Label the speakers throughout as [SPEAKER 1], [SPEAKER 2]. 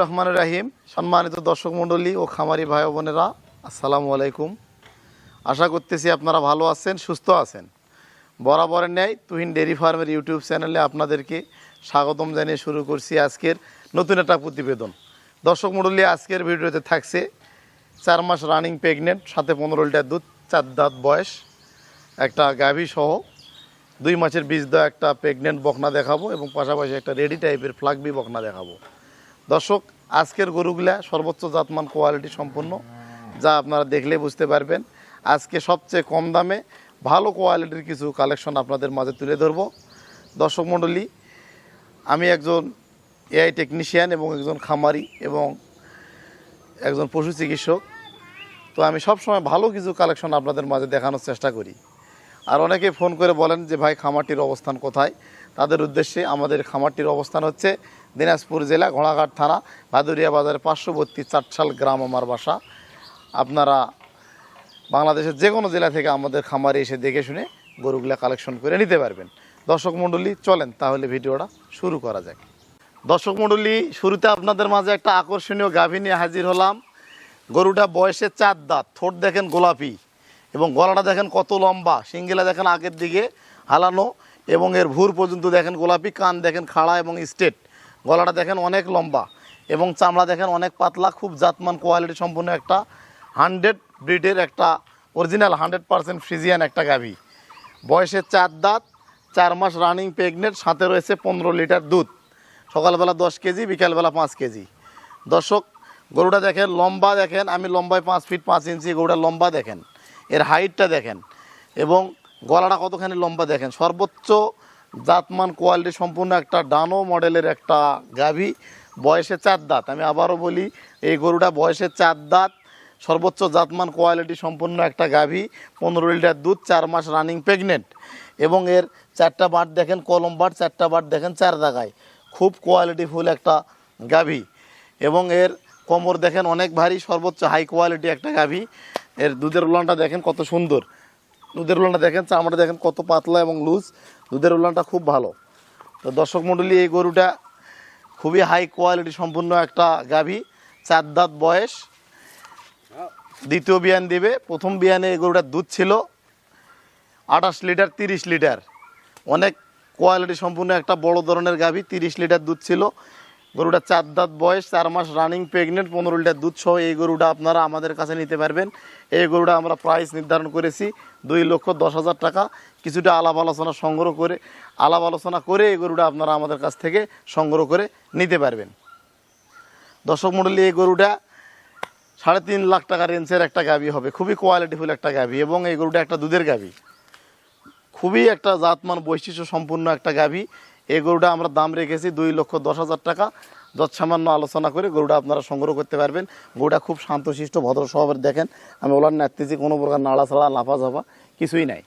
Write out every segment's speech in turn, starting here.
[SPEAKER 1] রহমান রাহিম, সম্মানিত দর্শক মণ্ডলী ও খামারি ভাই বোনেরা, আসসালামু আলাইকুম। আশা করতেছি আপনারা ভালো আছেন, সুস্থ আছেন। বরাবরের ন্যায় তুহিন ডেরি ফার্মের ইউটিউব চ্যানেলে আপনাদেরকে স্বাগতম জানিয়ে শুরু করছি আজকের নতুন একটা প্রতিবেদন। দর্শক মণ্ডলী, আজকের ভিডিওতে থাকছে চার মাস রানিং প্রেগনেন্ট সাথে পনেরো লিটার দুধ, চার দাঁত বয়স, একটা গাভী সহ। দুই মাসের বীজ দেওয়া একটা প্রেগনেন্ট বকনা দেখাবো এবং পাশাপাশি একটা রেডি টাইপের ফ্লাগবি বকনা দেখাবো। দর্শক, আজকের গরুগুলা সর্বোচ্চ জাতমান কোয়ালিটি সম্পন্ন, যা আপনারা দেখলে বুঝতে পারবেন। আজকে সবচেয়ে কম দামে ভালো কোয়ালিটির কিছু কালেকশন আপনাদের মাঝে তুলে ধরবো। দর্শক মণ্ডলী, আমি একজন এআই টেকনিশিয়ান এবং একজন খামারি এবং একজন পশু চিকিৎসক। তো আমি সবসময় ভালো কিছু কালেকশন আপনাদের মাঝে দেখানোর চেষ্টা করি। আর অনেকে ফোন করে বলেন যে, ভাই, খামারটির অবস্থান কোথায়? তাদের উদ্দেশ্যে আমাদের খামারটির অবস্থান হচ্ছে দিনাজপুর জেলা ঘোড়াঘাট থানা, ভাদুরিয়া বাজারের পার্শ্ববর্তী চাটশাল গ্রাম আমার বাসা। আপনারা বাংলাদেশের যে কোনো জেলা থেকে আমাদের খামারে এসে দেখে শুনে গরুগুলা কালেকশন করে নিতে পারবেন। দর্শক মণ্ডলী, চলেন তাহলে ভিডিওটা শুরু করা যাক। দর্শক মণ্ডলী, শুরুতে আপনাদের মাঝে একটা আকর্ষণীয় গাভী নিয়ে হাজির হলাম। গরুটা বয়সে চার দাঁত, ঠোঁট দেখেন গোলাপি এবং গলাটা দেখেন কত লম্বা, সিঙ্গেলা দেখেন আগের দিকে হালানো এবং এর ভুর পর্যন্ত দেখেন গোলাপি, কান দেখেন খাড়া এবং স্ট্রেট গলাটা দেখেন অনেক লম্বা এবং চামড়া দেখেন অনেক পাতলা, খুব জাতমান কোয়ালিটি সম্পূর্ণ একটা হান্ড্রেড ব্রিডের একটা অরিজিনাল হান্ড্রেড পারসেন্ট ফ্রিজিয়ান একটা গাভী। বয়সে চার দাঁত, চার মাস রানিং প্রেগনেন্ট সাথে রয়েছে পনেরো লিটার দুধ। সকালবেলা দশ কেজি, বিকালবেলা পাঁচ কেজি। দর্শক, গরুটা দেখেন, লম্বা দেখেন, আমি লম্বায় পাঁচ ফিট পাঁচ ইঞ্চি, গরুটা লম্বা দেখেন। এর হাইটটা দেখেন এবং গলাটা কতখানি লম্বা দেখেন। সর্বোচ্চ জাতমান কোয়ালিটি সম্পূর্ণ একটা ডানো মডেলের একটা গাভী বয়সে চার দাঁত। আমি আবারও বলি, এই গরুটা বয়সে চার দাঁত, সর্বোচ্চ জাতমান কোয়ালিটি সম্পন্ন একটা গাভী, পনেরো লিটার দুধ, চার মাস রানিং প্রেগনেন্ট এবং এর চারটা বাট দেখেন, কলম বাট, চারটা বাট দেখেন, চার জায়গায় খুব কোয়ালিটিফুল একটা গাভী। এবং এর কোমর দেখেন অনেক ভারী, সর্বোচ্চ হাই কোয়ালিটি একটা গাভী। এর দুধের উলানটা দেখেন কত সুন্দর। দুধের উলানটা দেখেন, চামড়া দেখেন কত পাতলা এবং লুজ দুধের উলানটা খুব ভালো। তো দর্শক মণ্ডলী এই গরুটা খুবই হাই কোয়ালিটি সম্পূর্ণ একটা গাভী। চার দাঁত বয়স। দ্বিতীয় বিয়ান দিবে। প্রথম বিয়ানে এই গরুটার দুধ ছিল আঠাশ লিটার, তিরিশ লিটার। অনেক কোয়ালিটি সম্পূর্ণ একটা বড় ধরনের গাভী, তিরিশ লিটার দুধ ছিল। গরুটা চার দাঁত বয়স, চার মাস রানিং প্রেগনেন্ট পনেরো লিটার দুধ সহ এই গরুটা আপনারা আমাদের কাছে নিতে পারবেন। এই গরুটা আমরা প্রাইস নির্ধারণ করেছি দুই লক্ষ দশ হাজার টাকা। কিছুটা আলাপ আলোচনা সংগ্রহ করে, আলাপ আলোচনা করে এই গরুটা আপনারা আমাদের কাছ থেকে সংগ্রহ করে নিতে পারবেন। দর্শক মণ্ডলী এই গরুটা সাড়ে তিন লাখ টাকা রেঞ্জের একটা গাভী হবে। খুবই কোয়ালিটিফুল একটা গাভী এবং এই গরুটা একটা দুধের গাভী। খুবই একটা জাতমান বৈশিষ্ট্য সম্পূর্ণ একটা গাভী। এই গরুটা আমরা দাম রেখেছি দুই লক্ষ দশ হাজার টাকা। যৎসামান্য আলোচনা করে গরুটা আপনারা সংগ্রহ করতে পারবেন। গরুটা খুব শান্তশিষ্ট, ভদ্র স্বভাবের দেখেন। আমি ওলার নাড়তেছি কোনো প্রকার নাড়া ছাড়া লাফা ঝাফা কিছুই নাই।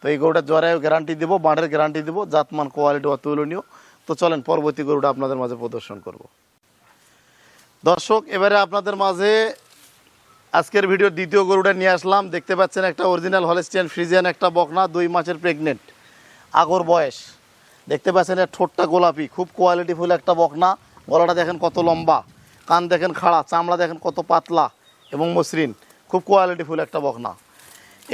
[SPEAKER 1] তো এই গরুটা জ্বরেও গ্যারান্টি দেবো বাঁড়ের গ্যারান্টি দেবো, জাতমান কোয়ালিটি অতুলনীয়। তো চলেন, পরবর্তী গরুটা আপনাদের মাঝে প্রদর্শন করব। দর্শক, এবারে আপনাদের মাঝে আজকের ভিডিওর দ্বিতীয় গরুটা নিয়ে আসলাম। দেখতে পাচ্ছেন একটা অরিজিনাল হলেস্টিয়ান ফ্রিজিয়ান একটা বকনা, দুই মাসের প্রেগনেন্ট আগর বয়স। দেখতে পাচ্ছেন এর ঠোঁটটা গোলাপি, খুব কোয়ালিটিফুল একটা বকনা। গলাটা দেখেন কত লম্বা, কান দেখেন খাড়া, চামড়া দেখেন কত পাতলা এবং মসৃণ, খুব কোয়ালিটিফুল একটা বকনা।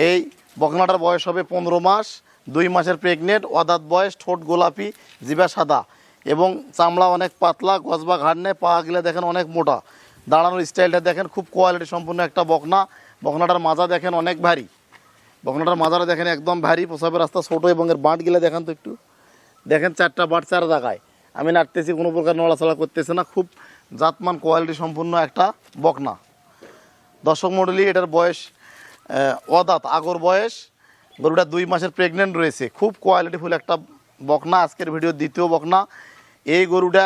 [SPEAKER 1] এই বকনাটার বয়স হবে পনেরো মাস, দুই মাসের প্রেগনেন্ট অদাত বয়স, ঠোঁট গোলাপি জিবা সাদা এবং চামড়া অনেক পাতলা, গজবা ঘাট নেয় পা গেলে দেখেন অনেক মোটা। দাঁড়ানোর স্টাইলটা দেখেন, খুব কোয়ালিটি সম্পূর্ণ একটা বকনা। বকনাটার মাজা দেখেন অনেক ভারী। বকনাটার মাজারা দেখেন একদম ভারী, প্রসাবের রাস্তা ছোটো এবং এর বাঁট গেলে দেখেন তো একটু। দেখেন চারটা বাট চার জায়গায়। আমি নাড়তেছি, কোনো প্রকার নড়াচড়া করতেছে না, খুব জাতমান কোয়ালিটি সম্পূর্ণ একটা বকনা। দর্শক মডেলই এটার বয়স অদাত, আগর বয়স। গরুটা দুই মাসের প্রেগনেন্ট রয়েছে। খুব কোয়ালিটিফুল একটা বকনা, আজকের ভিডিও দ্বিতীয় বকনা। এই গরুটা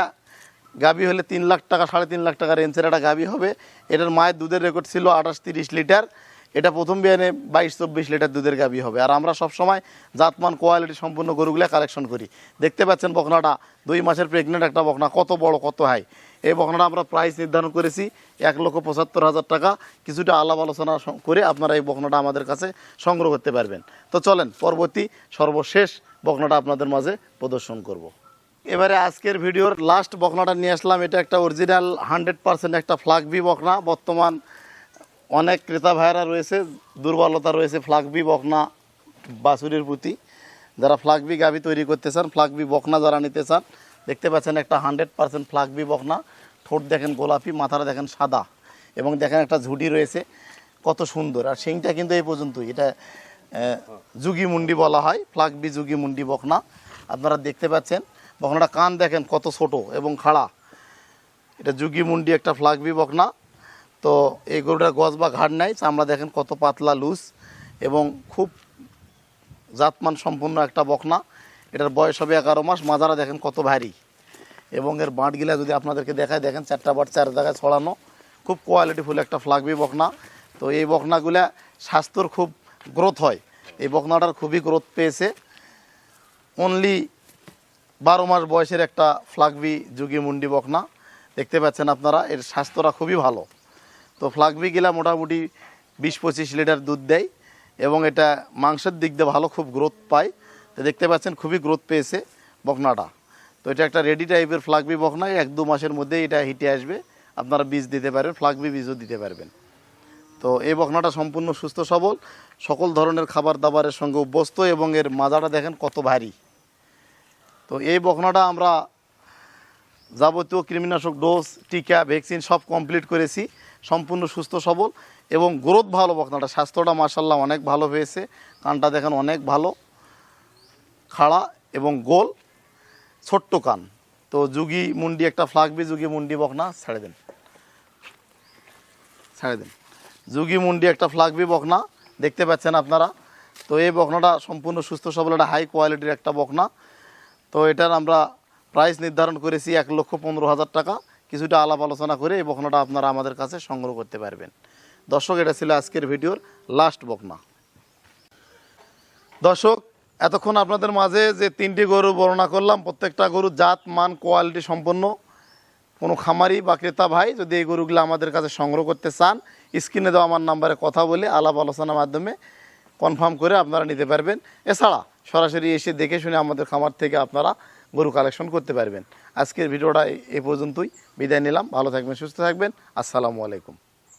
[SPEAKER 1] গাবি হলে তিন লাখ টাকা, সাড়ে তিন লাখ টাকা রেঞ্জের একটা গাবি হবে। এটার মায়ের দুধের রেকর্ড ছিল আঠাশ তিরিশ লিটার। এটা প্রথম বিয়ানে বাইশ চব্বিশ লিটার দুধের গাবি হবে। আর আমরা সবসময় জাতমান, কোয়ালিটি সম্পূর্ণ গরুগুলো কালেকশন করি। দেখতে পাচ্ছেন বকনাটা, দুই মাসের প্রেগনেন্ট একটা বকনা, কত বড়, কত হাই। এই বকনাটা আমরা প্রাইস নির্ধারণ করেছি এক লক্ষ পঁচাত্তর হাজার টাকা। কিছুটা আলাপ আলোচনা করে আপনারা এই বকনাটা আমাদের কাছে সংগ্রহ করতে পারবেন। তো চলেন, পরবর্তী সর্বশেষ বকনাটা আপনাদের মাঝে প্রদর্শন করব। এবারে আজকের ভিডিওর লাস্ট বকনাটা নিয়ে আসলাম। এটা একটা অরিজিনাল হান্ড্রেড পার্সেন্ট একটা ফ্লাগবি বকনা। বর্তমান অনেক ক্রেতা ভাইয়েরা রয়েছে, দুর্বলতা রয়েছে ফ্লাগবি বকনা বাছুরের প্রতি। যারা ফ্লাগবি গাভি তৈরি করতে চান ফ্লাগবি বকনা যারা নিতে চান, দেখতে পাচ্ছেন একটা হান্ড্রেড পার্সেন্ট ফ্লাগবি বকনা। ঠোঁট দেখেন গোলাপি, মাথাটা দেখেন সাদা এবং দেখেন একটা ঝুটি রয়েছে, কত সুন্দর। আর শিংটা কিন্তু এই পর্যন্তই। এটা যুগি মুন্ডি বলা হয় ফ্লাগবি যুগি মুন্ডি বকনা। আপনারা দেখতে পাচ্ছেন বকনাটা কান দেখেন কত ছোট এবং খাড়া। এটা মুন্ডি একটা ফ্লাগবি বকনা। তো এই গরুটার গজ বা ঘাড় নাই চামড়া দেখেন কত পাতলা, লুজ এবং খুব জাতমান সম্পূর্ণ একটা বকনা। এটার বয়স হবে এগারো মাস, মাজারা দেখেন কত ভারী। এবং এর বাঁটগুলা যদি আপনাদেরকে দেখায় দেখেন চারটা বাট চার জায়গায় ছড়ানো। খুব কোয়ালিটিফুল একটা ফ্লাগবি বকনা। তো এই বকনাগুলা স্বাস্থ্যর খুব গ্রোথ হয়। এই বকনাটার খুবই গ্রোথ পেয়েছে। অনলি বারো মাস বয়সের একটা ফ্লাগবি যুগি মুন্ডি বকনা। দেখতে পাচ্ছেন আপনারা, এর স্বাস্থ্যটা খুবই ভালো। তো ফ্লাগবি গিলা মোটামুটি বিশ পঁচিশ লিটার দুধ দেয় এবং এটা মাংসের দিক দিয়ে ভালো খুব গ্রোথ পায়। তো দেখতে পাচ্ছেন খুবই গ্রোথ পেয়েছে বকনাটা। তো এটা একটা রেডি টাইপের ফ্লাগবি বকনা, এক দু মাসের মধ্যেই এটা হিটে আসবে। আপনারা বীজ দিতে পারবেন ফ্লাগবি বীজও দিতে পারবেন। তো এই বকনাটা সম্পূর্ণ সুস্থ সবল, সকল ধরনের খাবার দাবারের সঙ্গে অভ্যস্ত এবং এর মাজাটা দেখেন কত ভারী। তো এই বকনাটা আমরা যাবতীয় কৃমিনাশক ডোজ, টিকা, ভ্যাকসিন সব কমপ্লিট করেছি। সম্পূর্ণ সুস্থ, সবল এবং গ্রোথ ভালো বকনাটা স্বাস্থ্যটা মার্শাল্লাহ অনেক ভালো হয়েছে। কানটা দেখেন অনেক ভালো, খাড়া এবং গোল, ছোট্ট কান। তো যুগি মুন্ডি একটা ফ্লাগবি যুগি মুন্ডি বকনা ছেড়ে দেন। ছেড়ে দেন। যুগি মুন্ডি একটা ফ্লাগবি বকনা দেখতে পাচ্ছেন আপনারা। তো এই বকনাটা সম্পূর্ণ সুস্থ, সবল একটা হাই কোয়ালিটির একটা বকনা তো এটার আমরা প্রাইস নির্ধারণ করেছি এক লক্ষ পনেরো হাজার টাকা। কিছুটা আলাপ আলোচনা করে এই বকনাটা আপনারা আমাদের কাছে সংগ্রহ করতে পারবেন। দর্শক, এটা ছিল আজকের ভিডিওর লাস্ট বকনা দর্শক, এতক্ষণ আপনাদের মাঝে যে তিনটি গরু বর্ণনা করলাম, প্রত্যেকটা গরু জাত, মান কোয়ালিটি সম্পন্ন। কোনো খামারি বা ক্রেতা ভাই যদি এই গরুগুলো আমাদের কাছে সংগ্রহ করতে চান, স্ক্রিনে দেওয়া আমার নাম্বারে কথা বলে আলাপ আলোচনার মাধ্যমে কনফার্ম করে আপনারা নিতে পারবেন। এছাড়া সরাসরি এসে দেখে শুনে আমাদের খামার থেকে আপনারা গরু কালেকশন করতে পারবেন। আজকের ভিডিওটা এ পর্যন্তই। বিদায় নিলাম। ভালো থাকবেন, সুস্থ থাকবেন। আসসালামু আলাইকুম।